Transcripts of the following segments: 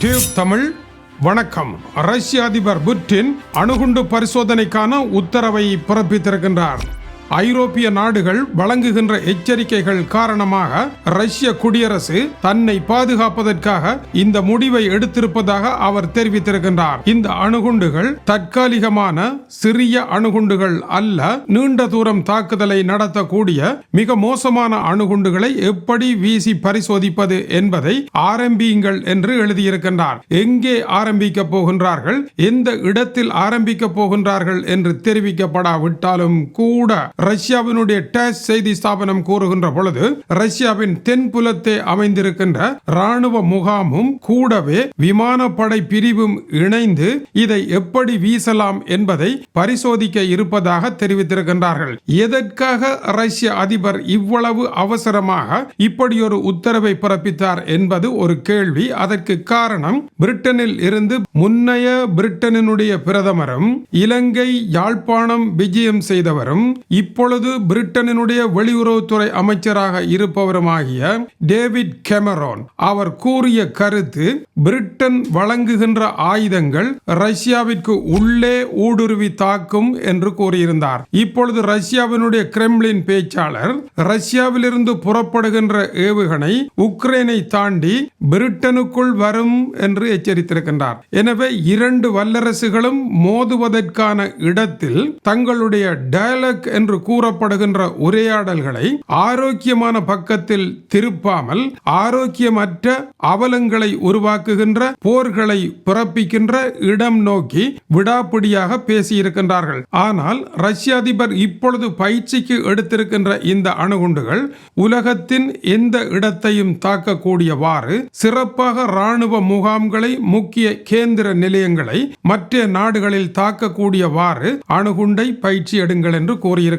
Tube Tamil வணக்கம். ரஷ்ய அதிபர் புட்டின் அணுகுண்டு பரிசோதனைக்கான உத்தரவை பிறப்பித்திருக்கின்றார். ஐரோப்பிய நாடுகள் வழங்குகின்ற எச்சரிக்கைகள் காரணமாக ரஷ்ய குடியரசு தன்னை பாதுகாப்பதற்காக இந்த முடிவை எடுத்திருப்பதாக அவர் தெரிவித்திருக்கின்றார். இந்த அணுகுண்டுகள் தற்காலிகமான சிறிய அணுகுண்டுகள் அல்ல நீண்ட தூரம் தாக்குதலை நடத்தக்கூடிய மிக மோசமான அணுகுண்டுகளை எப்படி வீசி பரிசோதிப்பது என்பதை ஆரம்பியுங்கள் என்று எழுதியிருக்கின்றார். எங்கே ஆரம்பிக்க போகின்றார்கள்? எந்த இடத்தில் ஆரம்பிக்க போகின்றார்கள் என்று தெரிவிக்கப்படாவிட்டாலும் கூட ரஷ்யாவினுடைய டேஸ் செய்தி ஸ்தாபனம் கூறுகின்ற பொழுது ரஷ்யாவின் தென்புலத்தே அமைந்திருக்கின்ற ராணுவ முகாமும் கூடவே விமானப்படை பிரிவும் இணைந்து இதை எப்படி வீசலாம் என்பதை பரிசோதிக்க இருப்பதாக தெரிவித்திருக்கின்றார்கள். எதற்காக ரஷ்ய அதிபர் இவ்வளவு அவசரமாக இப்படி ஒரு உத்தரவை பிறப்பித்தார் என்பது ஒரு கேள்வி. அதற்கு காரணம் பிரிட்டனில் இருந்து முன்னைய பிரிட்டனினுடைய பிரதமரும் இலங்கை யாழ்ப்பாணம் விஜயம் செய்தவரும் இப்பொழுது பிரிட்டனினுடைய வெளியுறவுத்துறை அமைச்சராக இருப்பவருமாகிய டேவிட் கெமரோன் அவர் கூறிய கருத்து பிரிட்டன் வழங்குகின்ற ஆயுதங்கள் ரஷ்யாவிற்கு உள்ளே ஊடுருவி தாக்கும் என்று கூறியிருந்தார். இப்பொழுது ரஷ்யாவினுடைய கிரெம்லின் பேச்சாளர் ரஷ்யாவிலிருந்து புறப்படுகின்ற ஏவுகணை உக்ரைனை தாண்டி பிரிட்டனுக்குள் வரும் என்று எச்சரித்திருக்கின்றார். எனவே இரண்டு வல்லரசுகளும் மோதுவதற்கான இடத்தில் தங்களுடைய டயலக் என்று கூறப்படுகின்ற உரையாடல்களை ஆரோக்கியமான பக்கத்தில் திருப்பாமல் ஆரோக்கியமற்ற அவலங்களை உருவாக்குகின்ற போர்களை பிறப்பிக்கின்ற இடம் நோக்கி விடாப்பிடியாக பேசியிருக்கின்றார்கள். ஆனால் ரஷ்ய அதிபர் இப்பொழுது பயிற்சிக்கு எடுத்திருக்கின்ற இந்த அணுகுண்டுகள் உலகத்தின் எந்த இடத்தையும் தாக்கக்கூடியவாறு சிறப்பாக ராணுவ முகாம்களை முக்கிய கேந்திர நிலையங்களை மற்ற நாடுகளில் தாக்கக்கூடியவாறு அணுகுண்டை பயிற்சி எடுங்கள் என்று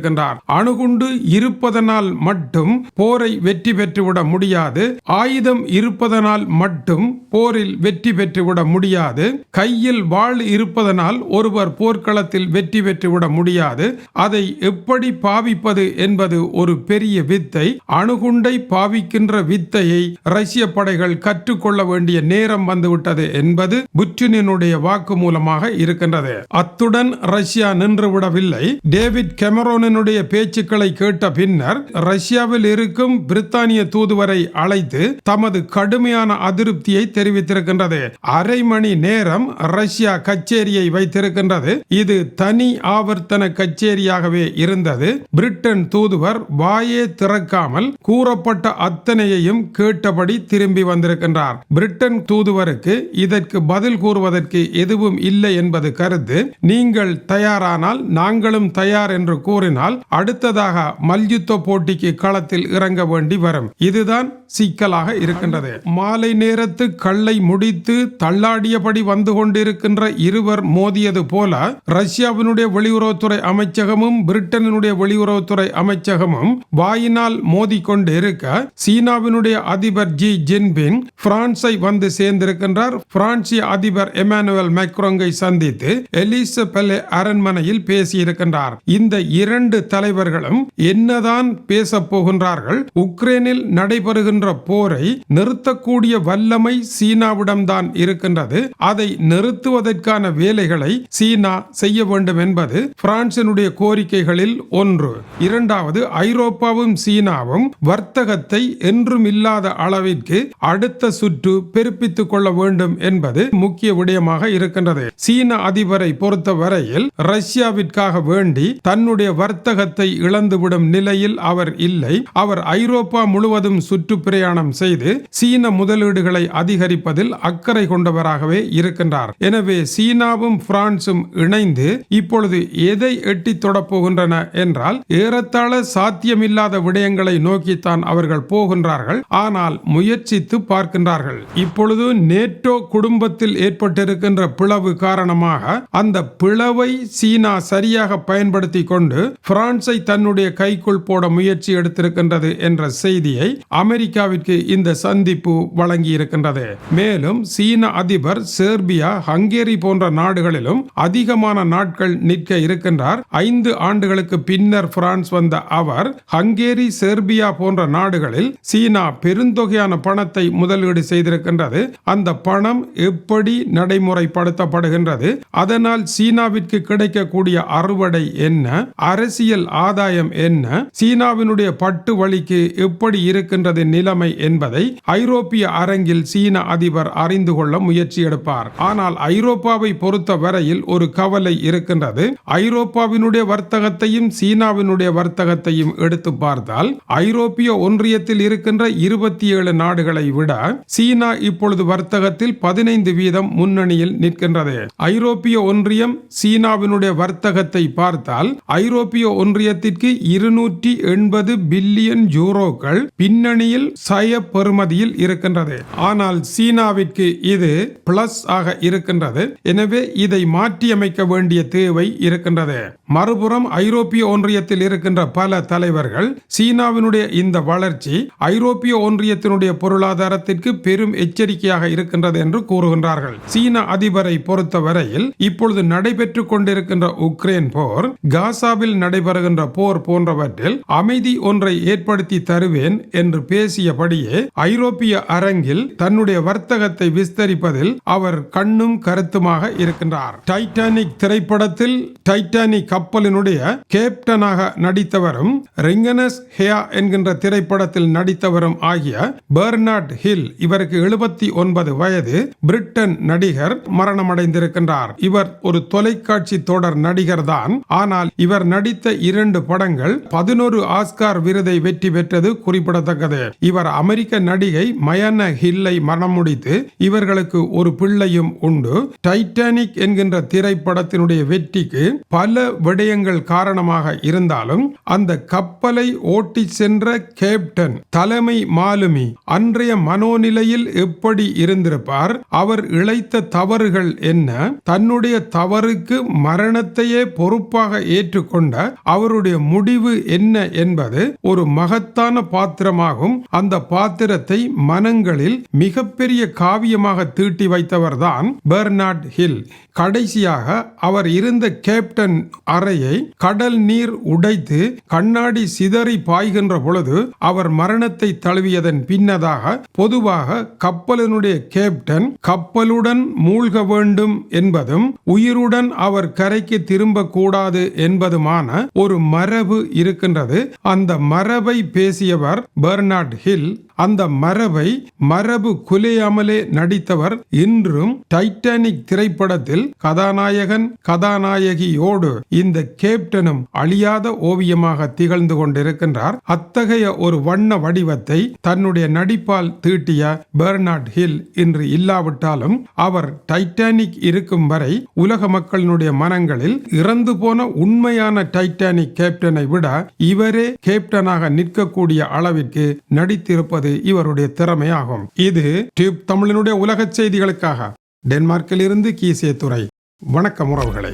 கூறியிருக்கின்றார் அணுகுண்டு இருப்பதனால் மட்டும் போரை வெற்றி பெற்றுவிட முடியாது. ஆயுதம் இருப்பதனால் மட்டும் போரில் வெற்றி பெற்றுவிட முடியாது. கையில் வாழ் இருப்பதனால் ஒருவர் போர்க்களத்தில் வெற்றி பெற்றுவிட முடியாது. அதை எப்படி பாவிப்பது என்பது ஒரு பெரிய வித்தை. அணுகுண்டை பாவிக்கின்ற வித்தையை ரஷ்ய படைகள் கற்றுக்கொள்ள வேண்டிய நேரம் வந்துவிட்டது என்பது புட்டினுடைய வாக்கு மூலமாக இருக்கின்றது. அத்துடன் ரஷ்யா நின்றுவிடவில்லை டேவிட் கெமரோனின் அவனுடைய பேச்சுக்களை கேட்ட பின்னர் ரஷ்யாவில் இருக்கும் பிரித்தானிய தூதுவரை அழைத்து தமது கடுமையான அதிருப்தியை தெரிவித்திருக்கின்றது. அரை மணி நேரம் ரஷ்யா கச்சேரியை வைத்திருக்கின்றது. இது தனி ஆவர்த்தன கச்சேரியாகவே இருந்தது. பிரிட்டன் தூதுவர் வாயே திறக்காமல் கூறப்பட்ட அத்தனையையும் கேட்டபடி திரும்பி வந்திருக்கின்றார். பிரிட்டன் தூதுவருக்கு இதற்கு பதில் கூறுவதற்கு எதுவும் இல்லை என்பது கருத்து. நீங்கள் தயாரானால் நாங்களும் தயார் என்று கூறினார் கூறினால் அடுத்ததாக மல்யுத்த போட்டிக்கு களத்தில் இறங்க வேண்டி வரும். இதுதான் சிக்கலாக இருக்கின்றது. மாலை நேரத்து கல்லை முடித்து தள்ளாடியபடி வந்து கொண்டிருக்கின்ற இருவர் மோதியது போல ரஷ்யாவினுடைய வெளியுறவுத்துறை அமைச்சகமும் பிரிட்டனினுடைய வெளியுறவுத்துறை அமைச்சகமும் வாயினால் மோதிக்கொண்டு இருக்க சீனாவினுடைய அதிபர் ஜி ஜின்பிங் பிரான்சை வந்து சேர்ந்திருக்கின்றார். பிரான்சிய அதிபர் எமானுவல் மேக்ரோங்கை சந்தித்து எலிச அரண்மனையில் பேசியிருக்கின்றார். இந்த இரண்டு தலைவர்களும் என்னதான் பேசப் போகின்றார்கள் உக்ரைனில் நடைபெறுகின்ற போரை நிறுத்தக்கூடிய வல்லமை சீனாவிடம்தான் இருக்கின்றது. அதை நிறுத்துவதற்கான வேலைகளை சீனா செய்ய வேண்டும் என்பது பிரான்சினுடைய கோரிக்கைகளில் ஒன்று. இரண்டாவது ஐரோப்பாவும் சீனாவும் வர்த்தகத்தை என்றும் இல்லாத அளவிற்கு அடுத்த சுற்று பெருப்பித்துக் கொள்ள வேண்டும் என்பது முக்கிய விடயமாக இருக்கின்றது. சீன அதிபரை பொறுத்த வரையில் ரஷ்யாவிற்காக வேண்டி தன்னுடைய வர்த்தகத்தை இழந்துவிடும் நிலையில் அவர் இல்லை. அவர் ஐரோப்பா முழுவதும் சுற்றுப்பிரயாணம் செய்து சீன முதலீடுகளை அதிகரிப்பதில் அக்கறை கொண்டவராகவே இருக்கின்றார். எனவே சீனாவும் பிரான்சும் இணைந்து இப்பொழுது எதை எட்டி தொடப்போகின்றன என்றால் ஏறத்தாழ சாத்தியமில்லாத விடயங்களை நோக்கித்தான் அவர்கள் போகின்றார்கள். ஆனால் முயற்சித்து பார்க்கின்றார்கள். இப்பொழுது நேட்டோ குடும்பத்தில் ஏற்பட்டிருக்கின்ற பிளவு காரணமாக அந்த பிளவை சீனா சரியாக பயன்படுத்தி கொண்டு பிரான்சை தன்னுடைய கைக்குள் போட முயற்சி எடுத்திருக்கின்றது என்ற செய்தியை அமெரிக்காவிற்கு இந்த சந்திப்பு வழங்கியிருக்கின்றது. மேலும் சீன அதிபர் சேர்பியா ஹங்கேரி போன்ற நாடுகளிலும் அதிகமான நாட்கள் நிற்க இருக்கின்றார். ஐந்து ஆண்டுகளுக்கு பின்னர் பிரான்ஸ் வந்த அவர் ஹங்கேரி செர்பியா போன்ற நாடுகளில் சீனா பெருந்தொகையான பணத்தை முதலீடு செய்திருக்கின்றது. அந்த பணம் எப்படி நடைமுறைப்படுத்தப்படுகின்றது? அதனால் சீனாவிற்கு கிடைக்கக்கூடிய அறுவடை என்ன? அரசு அரசியல் ஆதாயம் என்ன? சீனாவினுடைய பட்டு வழிக்கு எப்படி இருக்கின்றது நிலைமை என்பதை ஐரோப்பிய அரங்கில் சீன அதிபர் அறிந்து கொள்ள முயற்சி எடுப்பார். ஆனால் ஐரோப்பாவை பொறுத்த வரையில் ஒரு கவலை இருக்கின்றது. ஐரோப்பாவினுடைய வர்த்தகத்தையும் சீனாவினுடைய வர்த்தகத்தையும் எடுத்து பார்த்தால் ஐரோப்பிய ஒன்றியத்தில் இருக்கின்ற இருபத்தி ஏழு நாடுகளை விட சீனா இப்பொழுது வர்த்தகத்தில் பதினைந்து வீதம் முன்னணியில் நிற்கின்றது. ஐரோப்பிய ஒன்றியம் சீனாவினுடைய வர்த்தகத்தை பார்த்தால் ஐரோப்பிய ஒன்றியத்திற்கு இருநூற்றி எண்பது பில்லியன் யூரோக்கள் பின்னணியில் சய பெறுமதியில் இருக்கின்றது. ஆனால் சீனாவிற்கு இது பிளஸ் ஆக இருக்கின்றது. எனவே இதை மாற்றியமைக்க வேண்டிய தேவை இருக்கின்றது. மறுபுறம் ஐரோப்பிய ஒன்றியத்தில் இருக்கின்ற பல தலைவர்கள் சீனாவினுடைய இந்த வளர்ச்சி ஐரோப்பிய ஒன்றியத்தினுடைய பொருளாதாரத்திற்கு பெரும் எச்சரிக்கையாக இருக்கின்றது என்று கூறுகின்றார்கள். சீன அதிபரை பொறுத்தவரையில் இப்பொழுது நடைபெற்றுக் கொண்டிருக்கின்ற உக்ரைன் போர் காசாவில் நடை நடைபெறுகின்ற போர் போன்றவற்றில் அமைதி ஒன்றை ஏற்படுத்தி தருவேன் என்று பேசியபடியே ஐரோப்பிய அரங்கில் தன்னுடைய வர்த்தகத்தை விஸ்தரிப்பதில் அவர் கண்ணும் கருத்துமாக இருக்கின்றார். டைட்டானிக் திரைப்படத்தில் டைட்டானிக் கப்பலினுடைய கேப்டனாக நடித்தவரும் ரிங்கனஸ் ஹேயா என்கின்ற திரைப்படத்தில் நடித்தவரும் ஆகிய பெர்னார்ட் ஹில் இவருக்கு எழுபத்தி ஒன்பது வயது பிரிட்டன் நடிகர் மரணமடைந்திருக்கின்றார். இவர் ஒரு தொலைக்காட்சி தொடர் நடிகர் தான் ஆனால் இவர் நடித்த இரண்டு படங்கள் பதினோரு ஆஸ்கார் விருதை வெற்றி பெற்றது குறிப்பிடத்தக்கது. இவர் அமெரிக்க நடிகை மயன ஹில்லை மனம் முடித்து இவர்களுக்கு ஒரு பிள்ளையும் உண்டு. டைட்டானிக் என்கின்ற திரைப்படத்தினுடைய வெற்றிக்கு பல விடயங்கள் காரணமாக இருந்தாலும் அந்த கப்பலை ஓட்டி சென்ற கேப்டன் தலைமை மாலுமி அன்றைய மனோநிலையில் எப்படி இருந்திருப்பார் அவர் இழைத்த தவறுகள் என்ன தன்னுடைய தவறுக்கு மரணத்தையே பொறுப்பாக ஏற்றுக்கொண்ட அவருடைய முடிவு என்ன என்பது ஒரு மகத்தான பாத்திரமாகும். அந்த பாத்திரத்தை மனங்களில் மிகப்பெரிய காவியமாக தீட்டி வைத்தவர்தான் பெர்னார்ட் ஹில். கடைசியாக அவர் இருந்த கேப்டன் அறையை கடல் நீர் உடைத்து கண்ணாடி சிதறி பாய்கின்ற பொழுது அவர் மரணத்தை தழுவியதன் பின்னதாக பொதுவாக கப்பலினுடைய கேப்டன் கப்பலுடன் மூழ்க வேண்டும் என்பதும் உயிருடன் அவர் கரைக்கு திரும்பக்கூடாது என்பதுமான ஒரு மரபு இருக்கின்றது. அந்த மரபை பேசியவர் பெர்னார்ட் ஹில். அந்த மரபை மரபு குலையாமலே நடித்தவர் இன்றும் டைட்டானிக் திரைப்படத்தில் கதாநாயகன் கதாநாயகியோடு இந்த கேப்டனும் அழியாத ஓவியமாக திகழ்ந்து கொண்டிருக்கின்றார். அத்தகைய ஒரு வண்ண வடிவத்தை தன்னுடைய நடிப்பால் தீட்டிய பெர்னார்ட் ஹில் இன்று இல்லாவிட்டாலும் அவர் டைட்டானிக் இருக்கும் வரை உலக மக்களினுடைய மனங்களில் இறந்து போன உண்மையான டைட்டானிக் கேப்டனை விட இவரே கேப்டனாக நிற்கக்கூடிய அளவிற்கு நடித்திருப்பது இவருடைய திறமையாகும். இது டியூப் தமிழினுடைய உலக செய்திகளுக்காக. டென்மார்க்கில் இருந்து கீசே துறை வணக்கம் உறவுகளை.